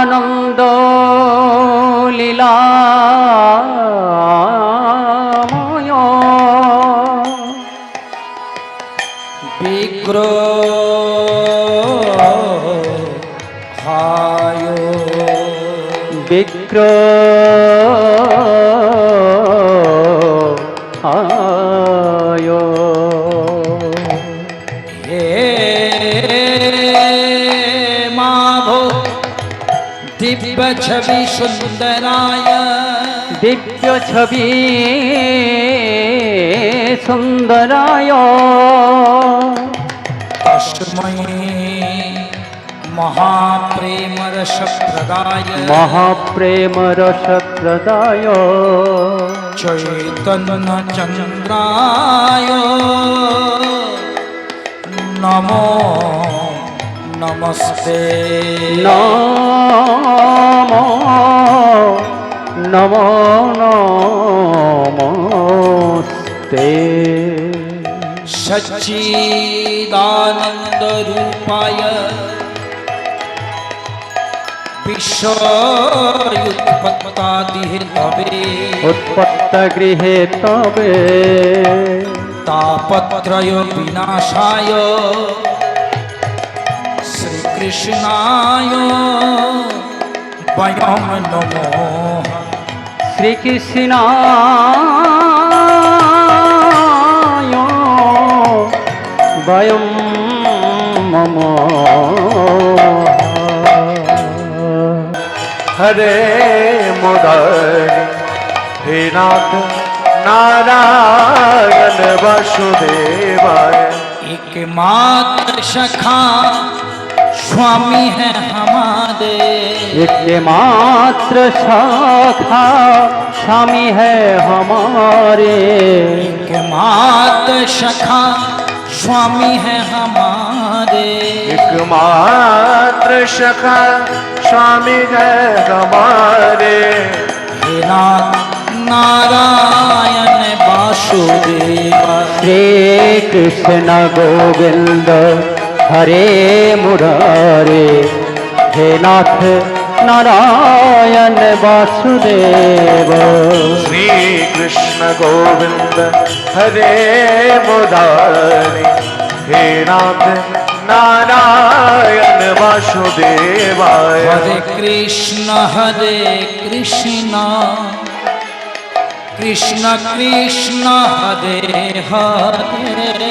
আনন্দ লীলাময় বিগ্র হায় दिव्य छवि सुंदराय दिव्य छवि सुंदराय अष्टमयी महाप्रेम रस प्रदाय महाप्रेम रस प्रदाय चैतन चंद्राय। नमो নমস্তে। নম নম নমস্তে। সচ্চিদানন্দ রূপায় বিশ্বয়ুৎপত্তাদি তবে। উৎপত্ত গৃহে তবে। তাপত্রয় বিনাশায় কৃষ্ণায়। বয়ম নম। শ্রীকৃষ্ণায়। বয়ম মম হরে মুদর হে নাথ নারায়ণ বাসুদেবায়। একমাত্র সখা स्वामी है हमारे। एकमात्र शाखा स्वामी है हमारे। एकमात्र सखा स्वामी है हमारे। एक एकमात्र सखा स्वामी है हमारे। हे नाथ नारायण वासुदेव। श्री कृष्ण गोविंद হরে মুরারে হে নাথ নারায়ণ বাসুদেব। শ্রী কৃষ্ণ গোবিন্দ হরে মুরারে হে নাথ নারায়ণ বাসুদেবায়। হরে কৃষ্ণ হরে কৃষ্ণ কৃষ্ণ কৃষ্ণ হরে হরে।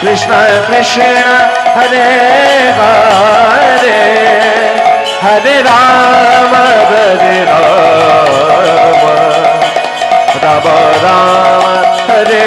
कृष्ण कृष्ण हरे हरे राम हरे राम। राम राम हरे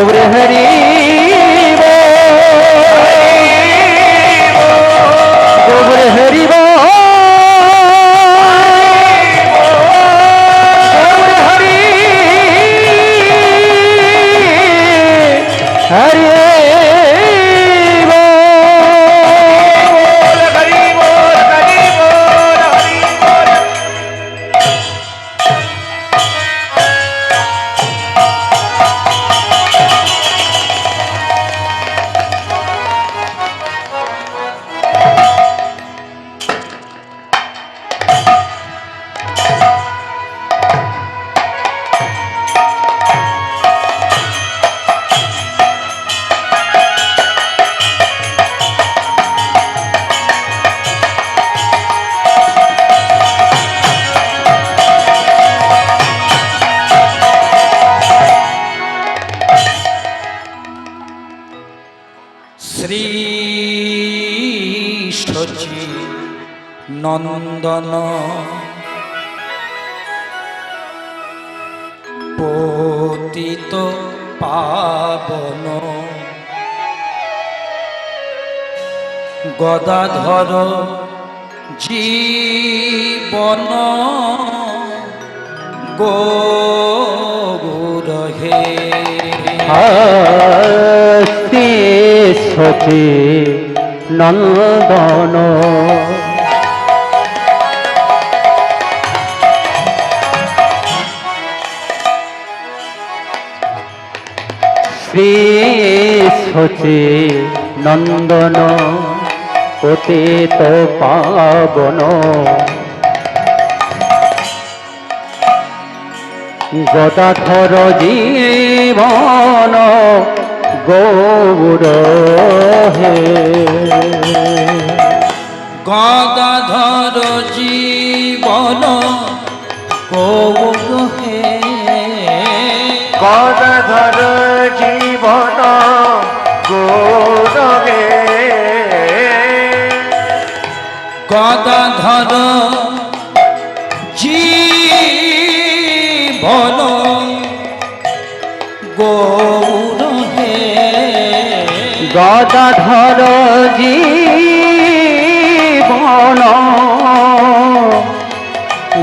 গৌর হরি নন্দন। পতিত পাবন। গদাধর জীবন গৌর হে। হস্তি সচি নন্দন। শ্রী সচি নন্দন পতিত পাবন। গদাধর জীবন গৌর হে। গদাধর জীবন গৌর গদাধর জীবন গৌর হে গদাধর জীবন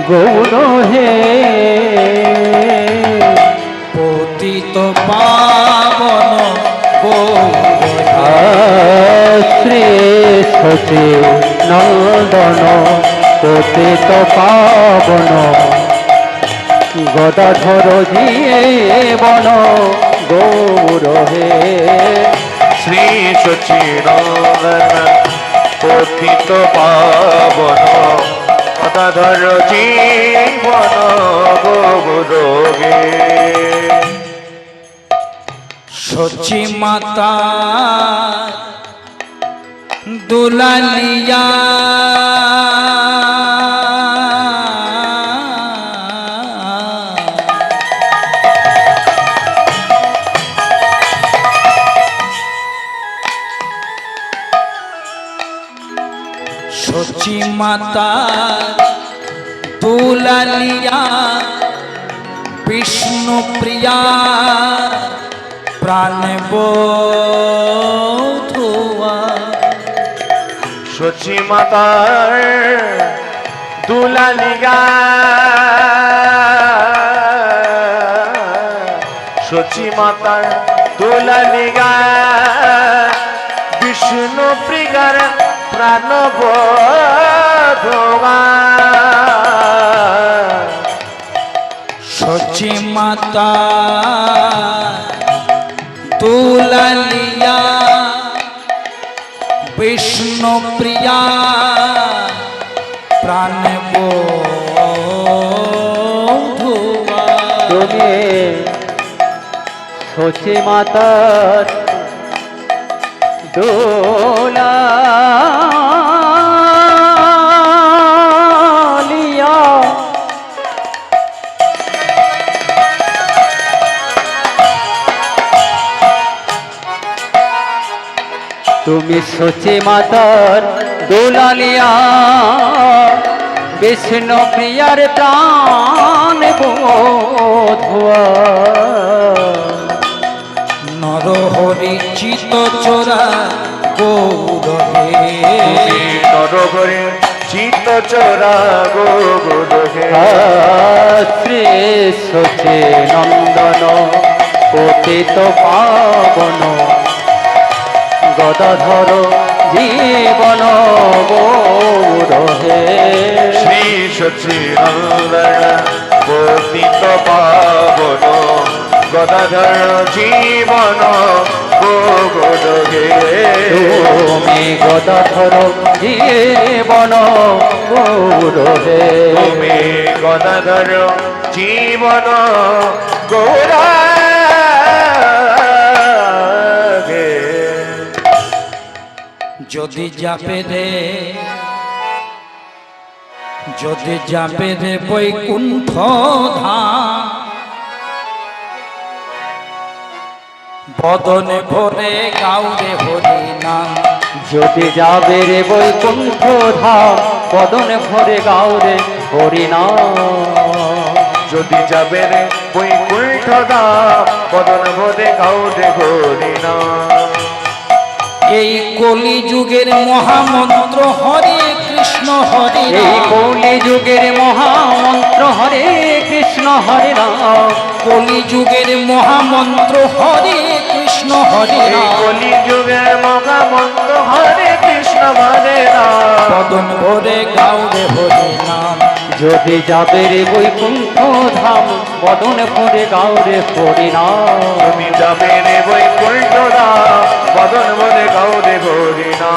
গৌর হে পতিত পাবন গৌর। শ্রী সচি নন্দন পতিত পাবন। গদাধর জীবন গৌর হে। শ্রী সচিনন্দন পথিত পাবন। গদাধর জীবন গৌরবে সচি মাতা দুলালিয়া। সচি মাতা দুলালিয়া বিষ্ণু প্রিয়া প্রাণ বধুয়া সচি মাতার দুলালিগা সচি মাতার দুলালিগা বিষ্ণু প্রিগার প্রাণ বধবা সচি মাতা তুলালিয়া বিষ্ণু প্রিয়া প্রাণ তুমি সচি মাতার দোলা তুমি সচি মাতার দোলালিয়া বিষ্ণু প্রিয়ার প্রাণ বোধুয়া। নরহরি চিত চোরা গৌরহে। নরহরি চিত চোরা গো গোদহে শ্রী সচে নন্দন পতিত পাবন গদাধর জীবন গৌরহে শ্রী পতিত পাবন গদাধর জীবন গোদহে তুমি গদাধর জীবন গৌরহে তুমি গদাধর জীবন গৌরাগে যদি যাবে রে যদি যাবে রে বৈকুণ্ঠ ধাম বদনে ভরে গাউরে হরি নাম। যদি যাবে রে বৈকুণ্ঠ ধাম বদন ভরে গাওরে হরিনাম যদি যাবে রে বৈকুণ্ঠ দাম বদন ভরে গাউরে হরিনা এই কলি যুগের মহামন্ত্র হরে কৃষ্ণ হরে এই। কৌলি যুগের মহামন্ত্র হরে কৃষ্ণ হরে কলি যুগের মহামন্ত্র হরে কৃষ্ণ হরে। কলি যুগের মহামন্ত্র হরে কৃষ্ণ হরে বদন ভরে গাউরে হরি নাম যদি যাবে রে বৈকুণ্ঠ ধাম বদন ভরে গাওরে হরিনাম। তুমি যাবে রে বৈকুণ্ঠ দাম বদন ভরে গাউরে হরিনা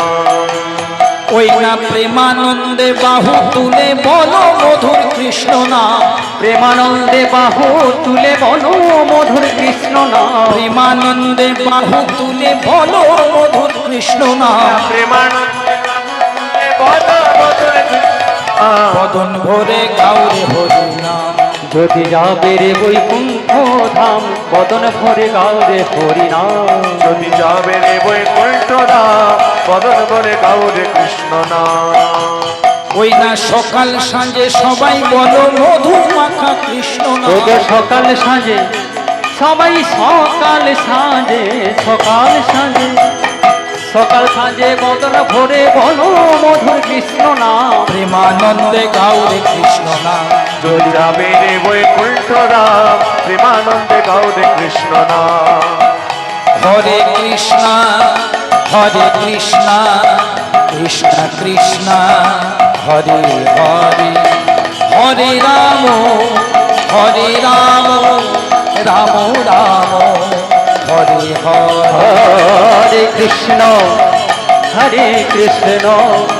ওই না প্রেমানন্দে বাহু তুলে বলো মধুর কৃষ্ণ নাম। প্রেমানন্দে বাহু তুলে বলো মধুর কৃষ্ণ নাম। প্রেমানন্দে বাহু তুলে বলো মধুর কৃষ্ণ না প্রেমানন্দে বদ বদন বদন ভরে গাউরে হরি নাম যদি যাবে রে বৈকুণ্ঠ ধাম বদন ভরে গাওরে হরিনাম। যদি যাবে রে বৈকুণ্ঠ দাম বদন ভরে গাউরে কৃষ্ণ নাম ওই না সকাল সাঁঝে সবাই বলো মধু মাখা কৃষ্ণ সকাল সাঁঝে সবাই সকাল সাঁঝে সকাল সাঁঝে সকাল সাঁঝে বদন ভরে বলো মধুর কৃষ্ণ নাম প্রেমানন্দে গাউরে কৃষ্ণ নাম। যদি যাবে রে বৈকুণ্ঠ দাম প্রেমানন্দে গাউরে কৃষ্ণ নাম। হরে কৃষ্ণ হরে কৃষ্ণ কৃষ্ণ কৃষ্ণ হরে হরে। হরে রাম হরে রাম রাম রাম। হরে হরে। হরে কৃষ্ণ হরে কৃষ্ণ।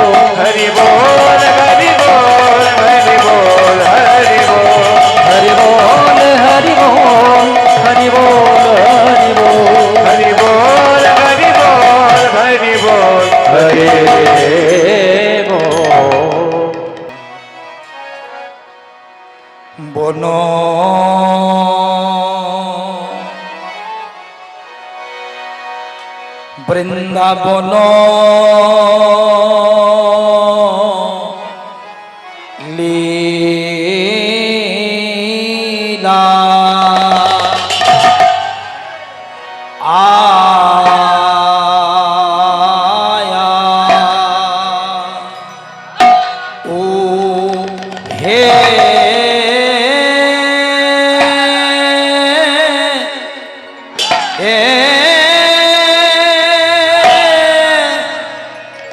বলো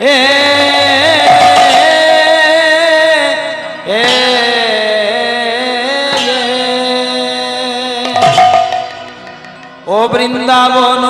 એ ও বৃন্দাবন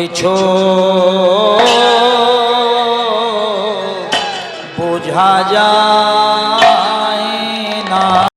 কিছু